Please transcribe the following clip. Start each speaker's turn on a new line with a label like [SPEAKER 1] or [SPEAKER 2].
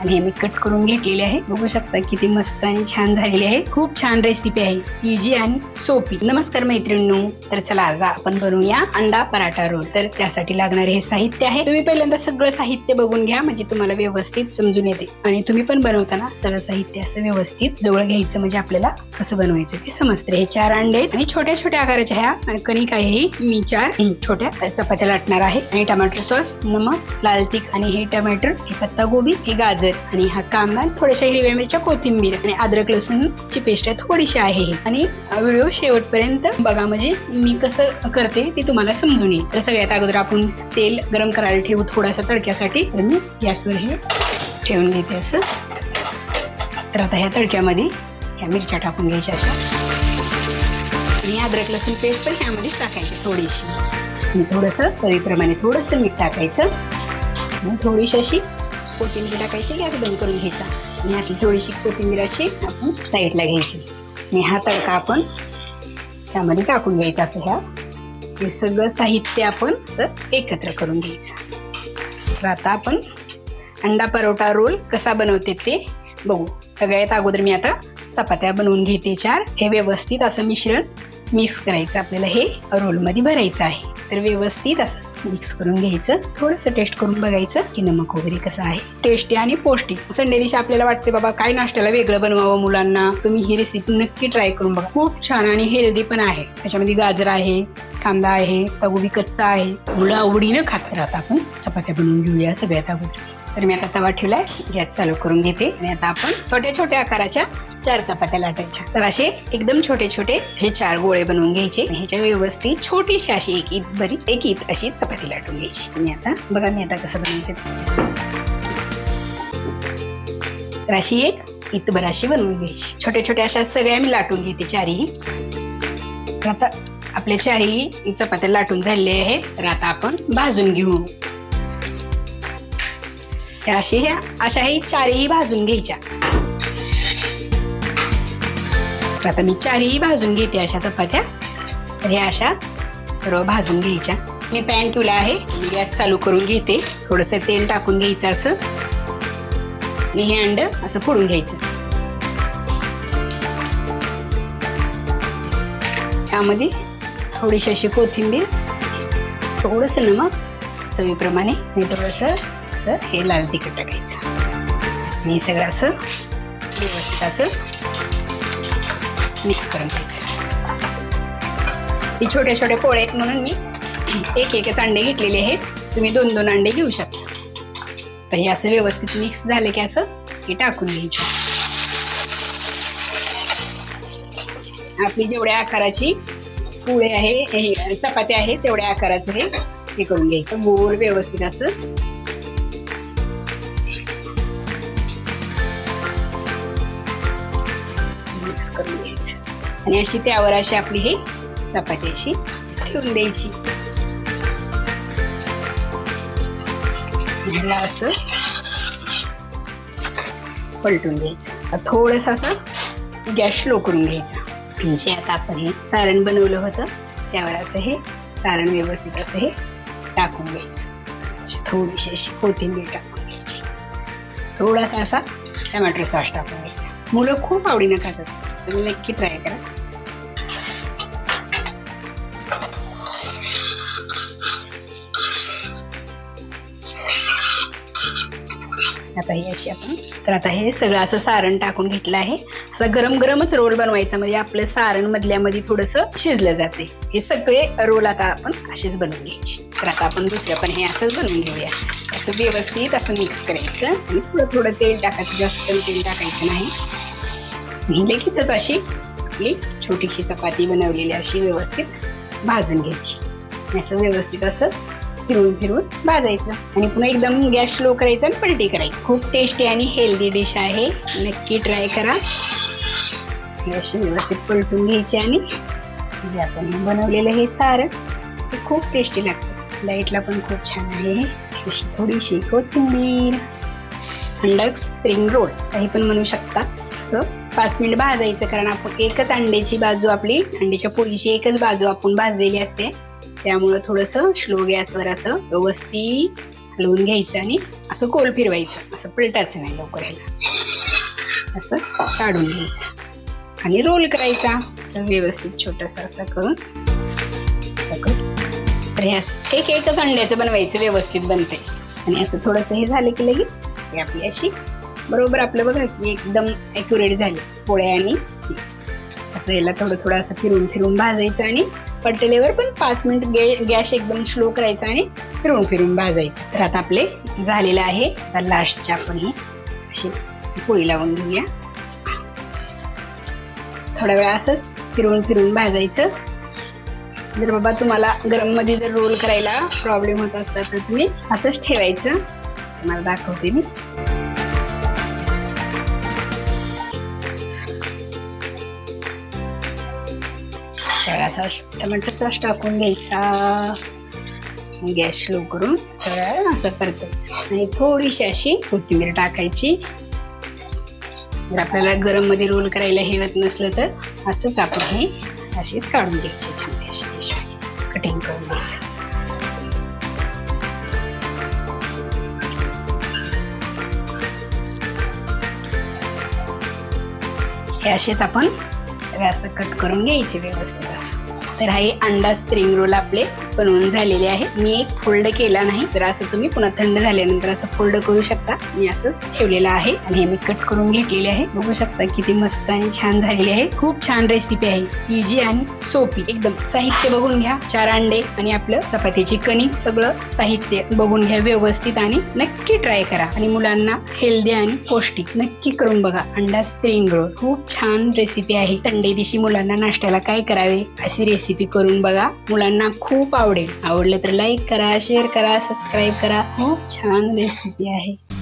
[SPEAKER 1] आणि हे मी कट करून घेतलेले आहे. बघू शकता किती मस्त आणि छान झालेली आहे. खूप छान रेसिपी आहे. इजी आणि सोपी नमस्कार मैत्रिणी तर चला आज आपण बनवूया अंडा पराठा रोल तर त्यासाठी लागणारे हे साहित्य आहे. तुम्ही पहिल्यांदा सगळं साहित्य बघून घ्या म्हणजे तुम्हाला व्यवस्थित समजून येते. आणि तुम्ही पण बनवताना सगळं साहित्य असं व्यवस्थित जवळ घ्यायचं म्हणजे आपल्याला कसं बनवायचं ते समजते. हे चार अंडे आहेत आणि छोट्या छोट्या आकाराच्या ह्या कणिक आहे मी चार छोट्या चपात्या लाटणार आहे. आणि टमाटर सॉस नमक लाल तिख आणि हे टमाटर हे पत्ता गोबी हे गाजर. आणि हा कांदा थोड्याशा हिरव्या मिरच्या कोथिंबीर आणि अद्रक लसूणची पेस्ट आहे थोडीशी आहे आणि व्हिडिओ शेवटपर्यंत बघा. म्हणजे मी कसं करते ते तुम्हाला समजून येईल. तर सगळ्यात अगोदर आपण तेल गरम करायला ठेवू थोडासा तडक्यासाठी. तर मी गॅसवर हे ठेवून घेते असं. तर आता ह्या तडक्यामध्ये ह्या मिरच्या टाकून घ्यायच्या अशा. आणि अद्रक लसूण पेस्ट पण ह्यामध्ये टाकायची थोडीशी. आणि थोडंसं चवीप्रमाणे थोडंसं मीठ टाकायचं. आणि थोडीशी अशी कोथिंबीर टाकायची गॅस बंद करून घ्यायचा. आणि आपली थोडीशी कोथिंबीर अशी आपण साईडला घ्यायची. आणि हा तडका आपण त्यामध्ये टाकून घ्यायचा असं ह्या हे सगळं साहित्य आपण असं एकत्र करून घ्यायचं. तर आता आपण अंडा परोटा रोल कसा बनवते ते बघू. सगळ्यात अगोदर मी आता चपात्या बनवून घेते चार. हे व्यवस्थित असं मिश्रण मिक्स करायचं. आपल्याला हे रोलमध्ये भरायचं आहे. तर व्यवस्थित असं मिक्स करून घ्यायचं. थोडंसं टेस्ट करून बघायचं की नमक वगैरे कसं आहे. टेस्टी आणि पौष्टिक. संडे दिवशी आपल्याला वाटते बाबा काय नाश्त्याला वेगळं बनवावं मुलांना? तुम्ही ही रेसिपी नक्की ट्राय करून बघा. खूप छान आणि हेल्दी पण आहे. त्याच्यामध्ये गाजर आहे कांदा आहे तगोबी कच्चा आहे. मुलं आवडीनं खात राहत आपण. चपात्या बनवून घेऊया सगळ्यात अगोदर. तर मी आता तवा ठेवलाय. गॅस चालू करून घेते. आणि आता आपण छोट्या छोट्या आकाराच्या चार चपात्या लाटायच्या. तर असे एकदम छोटे छोटे असे चार गोळे बनवून घ्यायचे. ह्याच्या व्यवस्थित छोटीशी अशी एक ईद बरी एक ईद अशी चपाती लाटून घ्यायची. मी आता बघा मी आता कसं बनवते. तर अशी एक इतभर अशी बनवून घ्यायची. छोट्या छोट्या अशा सगळ्या मी लाटून घेते चारही. तर आता आपल्या चारही चपात्या लाटून झालेल्या आहेत. तर आता आपण भाजून घेऊ. अशी ह्या अशा ही चारही भाजून घ्यायच्या. तर आता मी चारही भाजून घेते अशा चपात्या. तर ह्या अशा सर्व भाजून घ्यायच्या. मी पॅन ठेवला आहे. मी गॅस चालू करून घेते. थोडंसं तेल टाकून घ्यायचं असं. आणि हे अंड असं फोडून घ्यायचं. त्यामध्ये थोडीशी अशी कोथिंबीर थोडंसं नमक चवीप्रमाणे आणि थोडंसं असं हे लाल तिखट टाकायचं. आणि सगळं असं व्यवस्थित असं मिक्स करून घ्यायचं. ही छोट्या छोट्या पोळ्या आहेत म्हणून मी एक एकच अंडे घेतलेले आहेत. तुम्ही दोन दोन अंडे घेऊ शकता. तर हे असं व्यवस्थित मिक्स झालं की असं हे टाकून घ्यायचं. आपली जेवढ्या आकाराची पोळे आहे हे चपाती आहे तेवढ्या आकाराचं हे हे करून घ्यायचं. गोल व्यवस्थित असं आणि अशी त्यावर अशी आपली हे चपाती अशी ठेवून द्यायची. ह्याला असं पलटून द्यायचं थोडस असं गॅस स्लो करून घ्यायचा. म्हणजे आता आपण हे सारण बनवलं होतं त्यावर असं हे सारण व्यवस्थित असं हे टाकून घ्यायचं. थोडीशी अशी कोथिंबीर टाकून घ्यायची. थोडासा असा टमॅटो सॉस टाकून घ्यायचा. मुलं खूप आवडीनं खातात. तुम्ही नक्की ट्राय करा आता ही अशी आपण तर आता हे सगळं असं सारण टाकून घेतलं आहे असं गरम गरमच रोल बनवायचा म्हणजे आपलं सारण मधल्यामध्ये थोडंसं शिजलं जाते. हे सगळे रोल आता आपण असेच बनवून घ्यायचे. तर आता आपण दुसरं पण हे असंच बनवून घेऊया. असं व्यवस्थित असं मिक्स करायचं. आणि थोडं थोडं तेल टाकायचं. जास्त तेल टाकायचं नाही. लगेचच अशी आपली छोटीशी चपाती बनवलेली अशी व्यवस्थित भाजून घ्यायची. असं व्यवस्थित असं फिरून फिरून भाजायचं. आणि पुन्हा एकदम गॅस स्लो करायचा आणि पलटी करायची. खूप टेस्टी आणि हेल्दी डिश आहे. नक्की ट्राय करा. अशी व्यवस्थित पलटून घ्यायची आणि जे आपण बनवलेलं हे सारं ते खूप टेस्टी लागतं. लाईटला पण खूप छान आहे. अशी थोडीशी कोथिंबीर अंडक स्प्रिंग रोल काही पण म्हणू शकता. असं पाच मिनिट भाजायचं कारण आपण एकच अंड्याची बाजू आपली अंड्याच्या पोळीची एकच बाजू आपण भाजलेली असते. त्यामुळं थोडंसं स्लो गॅसवर असं व्यवस्थित हलवून घ्यायचं आणि असं गोल फिरवायचं. असं पलटायचं नाही लवकर ह्याला असं काढून घ्यायचं. आणि रोल करायचा. असं व्यवस्थित छोटासा असा करून. असं करून. तर हे असं एक एकच अंड्याचं बनवायचं व्यवस्थित बनते आणि असं थोडंसं हे झालं की लगेच हे आपली अशी बरोबर आपलं बघा की एकदम ॲक्युरेट झाली पोळ्या आणि असं याला थोडं थोडं असं फिरून फिरून भाजायचं आणि पटलेवर पण पाच मिनिट गे गॅस एकदम स्लो करायचा आणि फिरून फिरून भाजायचं. तर आता आपले झालेलं आहे. आता लास्टच्या आपण हे अशी पोळी लावून घेऊया. थोड्या वेळा असंच फिरून फिरून भाजायचं. जर बाबा तुम्हाला गरममध्ये जर रोल करायला प्रॉब्लेम होत असता तर तुम्ही असंच ठेवायचं. तुम्हाला दाखवते मी. त्याला असा टमाटर सॉस टाकून घ्यायचा? गॅस स्लो करून तर असं परतायचं. आणि थोडीशी अशी कोथिंबीर टाकायची. जर आपल्याला गरममध्ये रोल करायला हे होत नसलं तर असंच आपण हे अशीच काढून घ्यायची छान अशी पिशवी कटिंग करून घ्यायचं. हे असेच आपण सगळं असं कट करून घ्यायचे व्यवस्थित असं. तर हे अंडा स्प्रिंग रोल आपले बनवून झालेले आहे. मी एक फोल्ड केला नाही. तर असं तुम्ही पुन्हा थंड झाल्यानंतर असं फोल्ड करू शकता. मी असंच ठेवलेलं आहे आणि हे मी कट करून घेतलेले आहे. बघू शकता किती मस्त आणि छान झालेली आहे. खूप छान रेसिपी आहे. इजी आणि सोपी. एकदम साहित्य बघून घ्या. चार अंडे आणि आपलं चपातीची कणिक सगळं साहित्य बघून घ्या व्यवस्थित आणि नक्की ट्राय करा. आणि मुलांना हेल्दी आणि पौष्टिक नक्की करून बघा. अंडा स्प्रिंग रोल खूप छान रेसिपी आहे. थंडे दिवशी मुलांना नाश्त्याला काय करावे अशी रेसिपी करून बघा. मुलांना खूप आवड आवडेल. आवडलं तर लाईक करा शेअर करा सबस्क्राईब करा. खूप छान रेसिपी आहे.